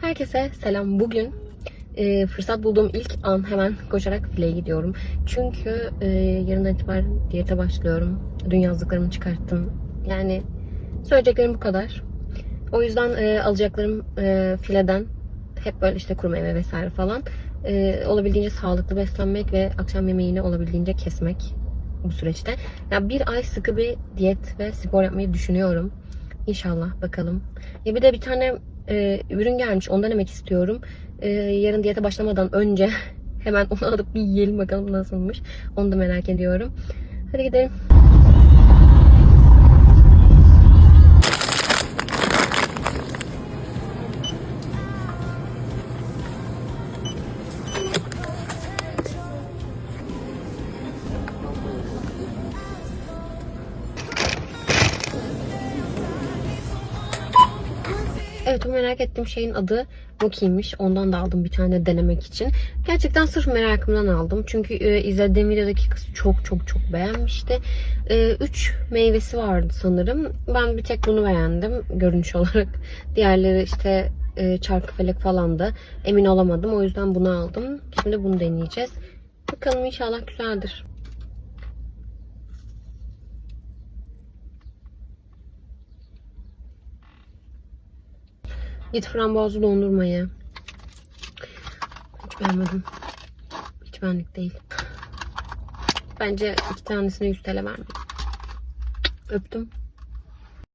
Herkese selam. Bugün e, fırsat bulduğum ilk an hemen koşarak fileye gidiyorum. Çünkü e, yarından itibaren diyete başlıyorum. Dün yazdıklarımı çıkarttım. Yani söyleyeceklerim bu kadar. O yüzden e, alacaklarım e, fileden hep böyle işte kuru meyve vesaire falan. E, olabildiğince sağlıklı beslenmek ve akşam yemeğini olabildiğince kesmek bu süreçte. Ya bir ay sıkı bir diyet ve spor yapmayı düşünüyorum. İnşallah bakalım. Ya bir de bir tane e, ürün gelmiş. Onu denemek istiyorum. E, yarın diyete başlamadan önce hemen onu alıp bir yiyelim bakalım nasılmış. Onu da merak ediyorum. Hadi gidelim. Evet o merak ettiğim şeyin adı Rocky'ymiş. Ondan da aldım bir tane denemek için. Gerçekten sırf merakımdan aldım. Çünkü e, izlediğim videodaki kız çok çok çok beğenmişti. 3 meyvesi vardı sanırım. Ben bir tek bunu beğendim görünüş olarak. Diğerleri işte e, çarkıfelek falan da emin olamadım. O yüzden bunu aldım. Şimdi bunu deneyeceğiz. Bakalım inşallah güzeldir. Git frambuazlı dondurmayı. Hiç beğenmedim. Hiç benlik değil. Bence iki tanesine 100 TL vermem. Öptüm.